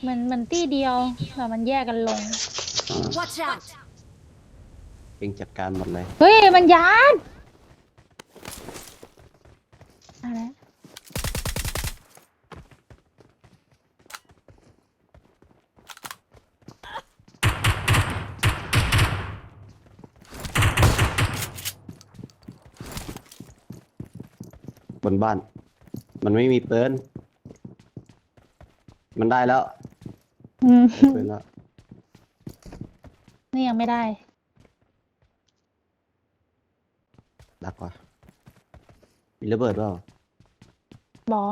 เหมือนเหมือนตี้เดียวแต่มันแยกกันลง Watch out! เองจัดการหมดเลย เฮ้ย มันยานอะไรบนบ้าน มันไม่มีปืนมันได้แล้ว อืมได้ปืนแล้วนี่ยังไม่ได้ ดักว่ะมีระเบิดเปล่าบอ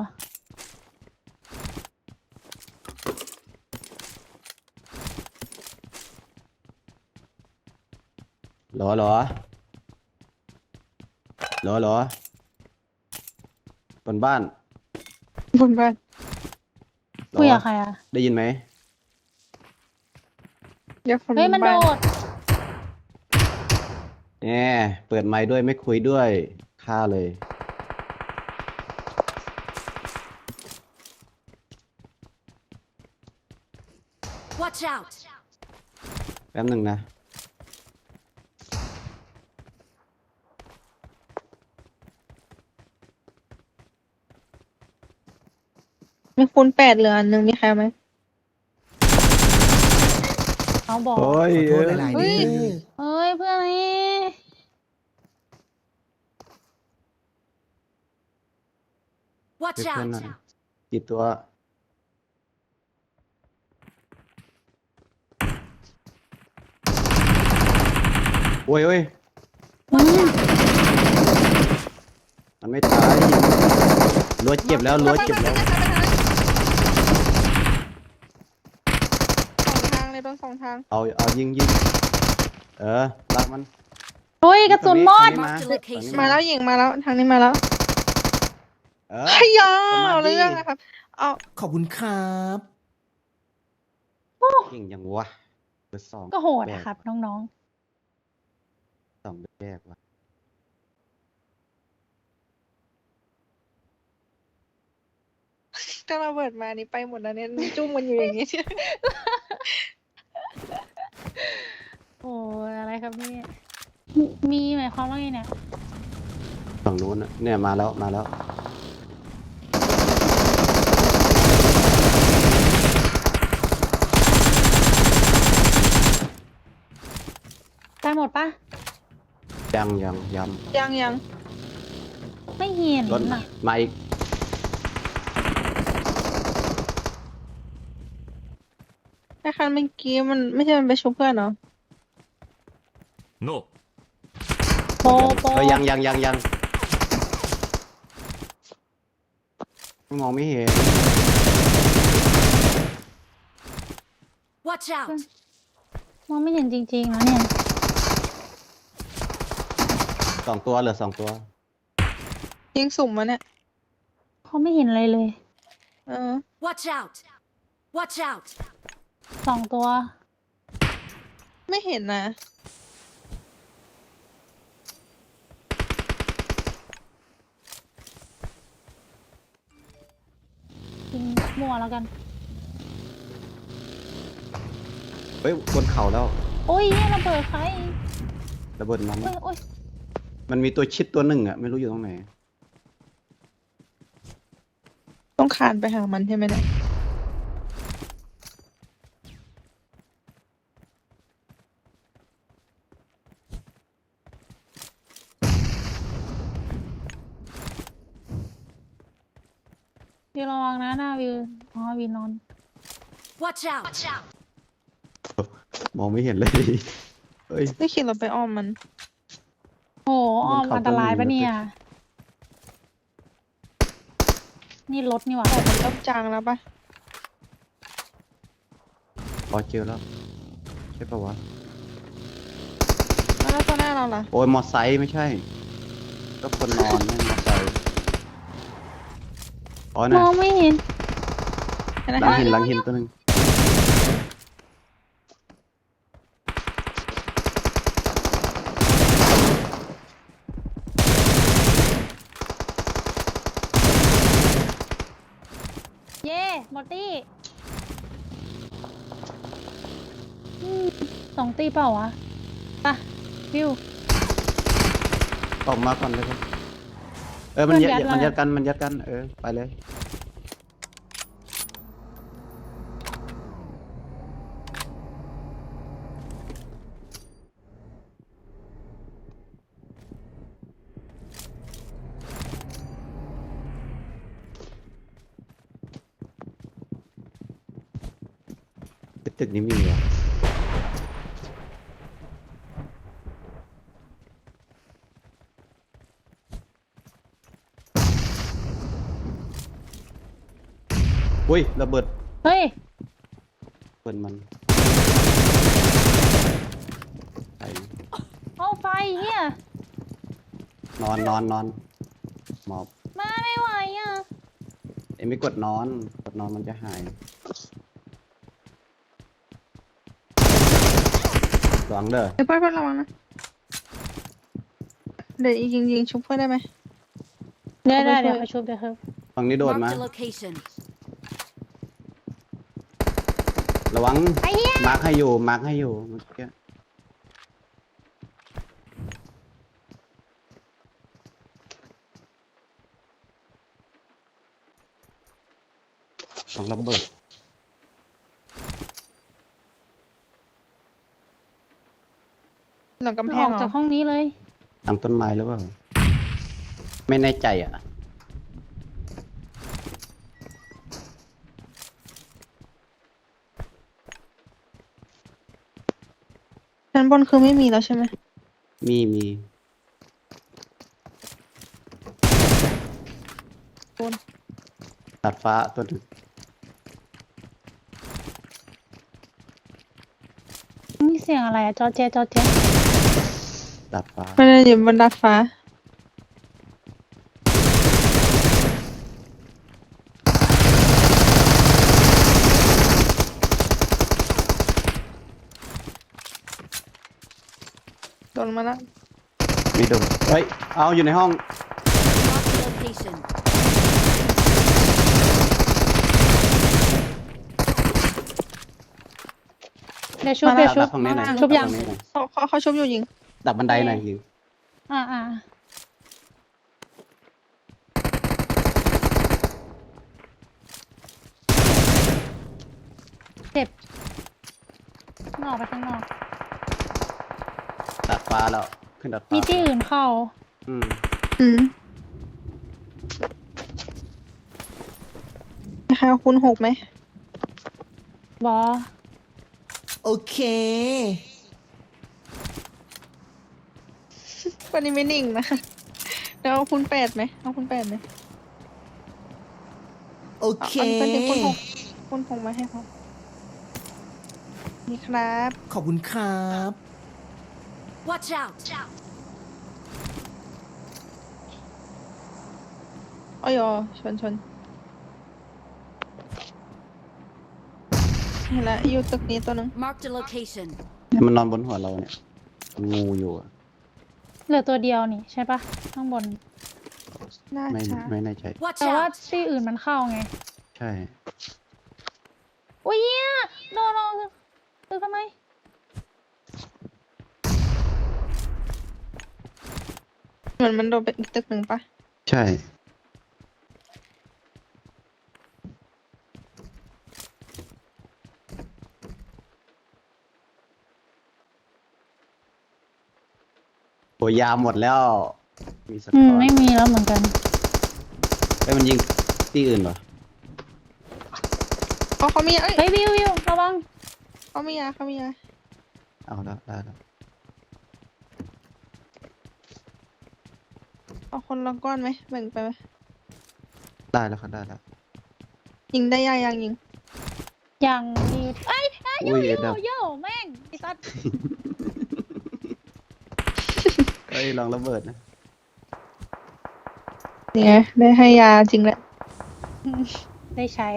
หรอหรอหรอหรบนบ้านบนบ้านหรอคุยกับใครอะได้ยินไหม เดี๋ยวคนเฮ้ยมันบ้าโดดแน่เปิดไมค์ด้วยไม่คุยด้วยฆ่าเลย Watch out! แป๊บหนึ่งนะ มีคูณแปดเหลืออันหนึ่งมีใครเอาไหม เขาบอก โอ้ยขอโทษหลายๆเฮ้เด้ยอเฮ้ยเพื่อนนี่ Watch เพื่อน out! หน่อยกี่ตัว โอ้ยโอ้ย Watch out! มันไม่ตายรั้วเจ็บแล้วรั้วเจ็บแล้ว สองทางเลยโด นสองทางเอาเอายิงยิงเออลากมันเฮ้ยกระสุนหมดตรงนี้ Mark the ตรงนี้ location มาแล้วหญิงมาแล้วทางนี้มาแล้วเออพยาประมาณเอาเรื่องนี้ นะครับ เอาขอบคุณครับ เก่งยังวะเบอร์สองก็โหดแบอะกครับ น้องสองแบกว่ะถ้าระเบิดมานี่ไปหมดแล้วเนี่ยจุ้มมันอยู่อย่างนี้ๆโอ้ยอะไรครับเนี่ย มีหมายความว่าไงเนี่ย ฝั่งนู้นน่ะเนี่ยมาแล้วมาแล้ว ตายหมดปะ ยังยังย้ยังยังไม่เห็นำรถน่ะมาอีกแค่คันเมื่อกี้มันไม่ใช่มันไปชุบเพื่อนเหรอ No. โปโปเออยังยังยังยังมองไม่เห็น Watch out! มองไม่เห็นจริงๆนะเนี่ย สองตัวเหลือสองตัว ยิงสุ่มมาเนี่ย เขาไม่เห็นอะไรเลย เออ Watch out! Watch out! สองตัว ไม่เห็นนะ กินมั่วแล้วกัน เฮ้ยบนเขาแล้วโอ้ยเนี่ยระเบิดใครระเบิดมัน โอ้ยโอ้ยมันมีตัวชิดตัวหนึ่งอะไม่รู้อยู่ตรงไหน ต้องคานไปหามันใช่ไหมเนี่ย วิวระวังนะหน้าวิว อ๋อ วิวนอน Watch out! มองไม่เห็นเลยเฮ้ยไม่คิดเราไปอ้อมมัน โหอ้อมอันตรายปะเนี่ย นี่รถนี่หว่าออกมันต้องจางแล้วปะพอเจอแล้ว ใช่ปะวะ แล้วตัวหน้าเราล่ะโอ้ย มอไซค์ไม่ใช่ ก็คนนอนไม่มอไซค์อ๋อมนะองไม่เห็น หลังหินหลังหินตัวหนึ่งเย่หมดตี้สองตีเปล่าวะไปะฟิว ออกมาก่อนเลยครับเออมันยัดมันยัดกันมันยัดกันเออไปเลย ตึกนี้มีเหรออุ้ยระเบิดเฮ้ย เปิดมันไปเอาไฟเฮียนอนนอนนอนหมอบมาไม่ไหวอะ เอ็มไม่กดนอน กดนอนมันจะหาย วังเด้อเดี๋ยวเพื่อนเพื่อนระวังนะ เดี๋ยวยิงยิงชุบเพื่อนได้ไหม ได้ได้เอาไปเดี๋ยวช่วยไปชุบเดี๋ยวครับฝั่งนี้โดดมา Marked a location. ระวัง ไอ้เหี้ยมาร์คให้อยู่ มาร์คให้อยู่เมื่อกี้สองระเบิด หลังกำแพองอกเหรจาอกห้องนี้เลย หลังต้นไม้หรือเปล่า ไม่แน่ใจอะ ชั้นบนคือไม่มีแล้วใช่ไหมมีมี บนตัดฟ้าตัวหนึงนี่เสียงอะไรอะจอเจจอเจ ตัดฟ้าไม่ได้อยู่บนดาดฟ้า โดนมาแล้วมีโดนเฮ้ย เอาอยู่ในห้อง Marked a location. เดี๋ยวชุบเดี๋ยวชุดับบฝั่งนี้หน่อยชุบยัง ดัฝั่นี้หน่อยเขาเขาเขาชุบอยู่ยิง ดับบันไดหน่อยยิงอ่าอ่าเจ็บนอกไปข้างนอก ดัดฟ้าแล้ว ขึ้นดัดฟ้ามีที่อื่นเข้า อืมอืมใครเอาคูณหกไหมบอ โอเค วันนี้ไม่นิ่งนะเดี๋ยวเอาคูณแปดไหมเอาคูณแปดไหมโอเอาเคอันเป็นคูณหกคูณหกมาให้เขานี่ครับ ขอบคุณครับ Watch out. อ้อยอชนชนเห็นละอยู่ตึกนี้ตัวหนึง Marked a location. เนี่ยมันนอนบนหัวเราเนี่ย งูอยู่อะ เหลือตัวเดียวนี่ใช่ปะข้างบน น่าไม่จะไม่แน่ใจ Watch แต่ว่า out. ที่อื่นมันเข้าไง ใช่โอ้ยเหี้ยโดนโดนตึกทำไม เหมือนมันโดนไปอีกตึกหนึ่งปะใช่ ยาหมดแล้ว มีสอืกมอร์ไม่มีแล้วเหมือนกันเอ้ยมันยิงที่อื่นเหรอเขาเขามียาเอ้ยเฮ้ยวิววิวระวัง เขามียาเขามียาเอาแล้วได้แล้วเอาคนละก้อนไหมแบ่งไปไหมได้แล้วครับได้แล้ว ยิงได้ยายังยิงยังมีอยู่เอ้ยเอ้ยโยอุ้ยโยดับ โยแม่งไอ้สัตว์เอ้ยลองระเบิดนะเนี่ยได้ให้ยาจริงแหละได้ใช้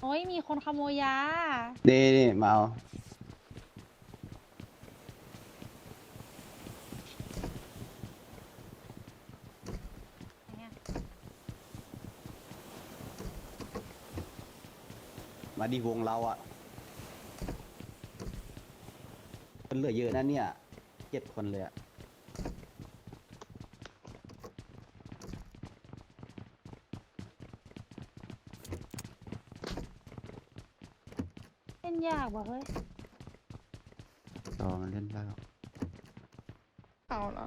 โอ้ยมีคนขโมยยา นี่นี่มาเอามาดีวงเราอะ มันเหลือเยอะนะเนี่ยเจ็ดคนเลยอะเล่นยากว่ะเฮ้ยต่อมันเล่นได้หรอกเอาเหรอ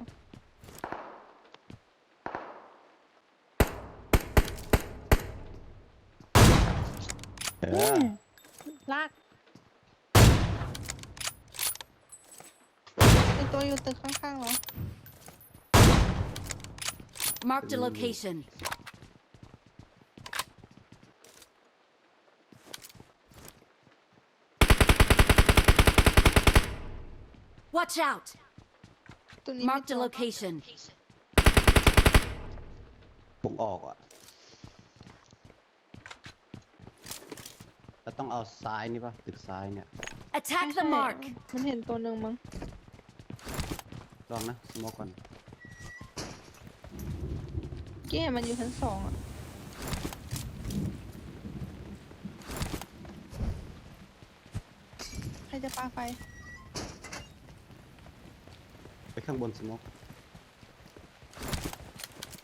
เออือมลาก ไอ ตัวอยู่ตึกข้างๆเหรอ Marked a location. Watch out! ตัวนี้ไม่ Marked ตั a ว location. ผมออกอะเราต้องเอาซ้ายนี่ปะตึกซ้ายเนี่ย Attack ไม่ the ใช่ mark. มันเห็นตัวหนึ่งมั้ง ลองนะสโมกก่อนกี้เห็นมันอยู่ชั้นสองอะใครจะปาไฟ ไปข้างบนสโมก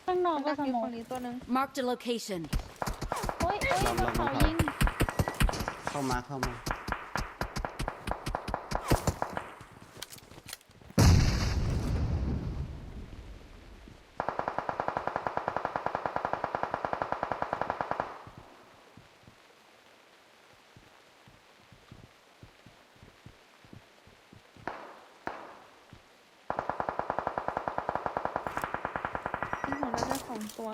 ข้างนอกมันก็ดักสอยู่มองฝั่งนี้ตัวหนึ่ง Marked a location. โอ้ยโอ้ยลองมัลนองเขาลองยิง เข้ามาเข้ามา ที่หัวน่าจะสองตัว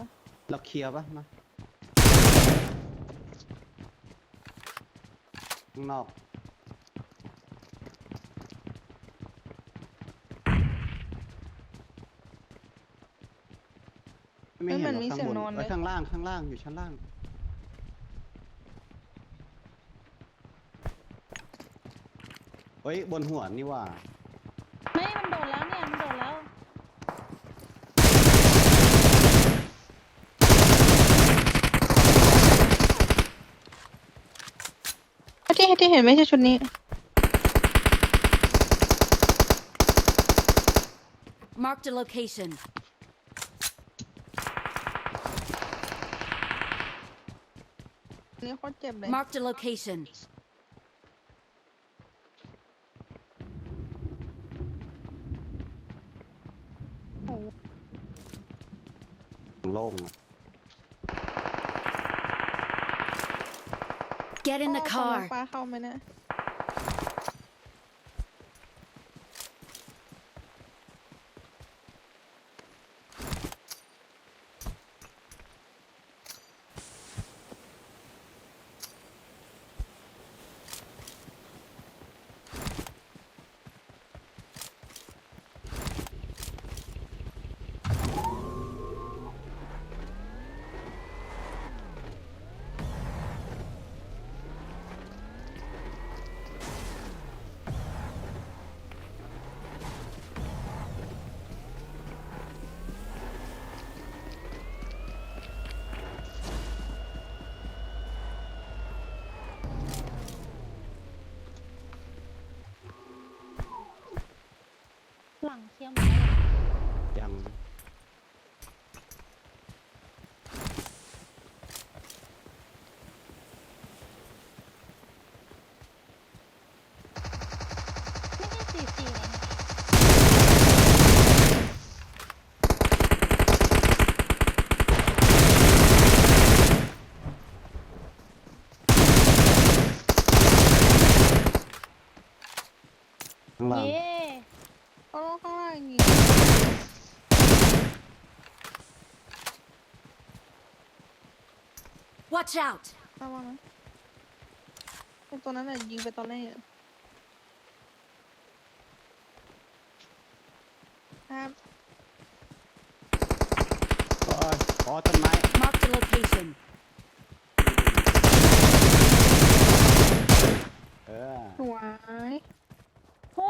เราเค ลียร์ปะมาข้างนอกไม่เห็นหรอกข้างบนเอ้ยข้างล่างข้างล่างอยู่ชั้นล่าง เฮ้ย บนหัวนี่ว่า ไม่ มันโดดแล้วเนี่ย มันโดดแล้ว ที่ที่เห็นไม่ใช่ชุดนี้ Marked a location. อันนี้โคตรเจ็บเลย Marked a location. โอ้โหโล่งอะ Get in the car. ังเที่ยหลังเคลียร์หมดแล้วยัง ไม่ใช่สี่สี่เลยนะ ข้างล่าง เย้ เขาลงข้างล่างอย่างงี้ Watch out! ระวังนะไอตัวนั้นน่ะยิงไปตอนแรกอะครับโอ้ยอ๋อต้นไม้ Marked a location. เออ สวยโอ้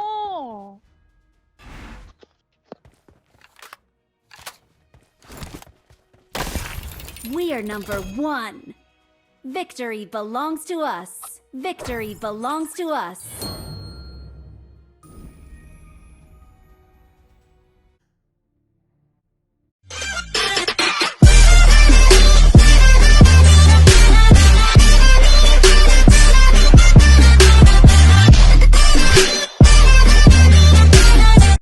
We are number one. Victory belongs to us. Victory belongs to us.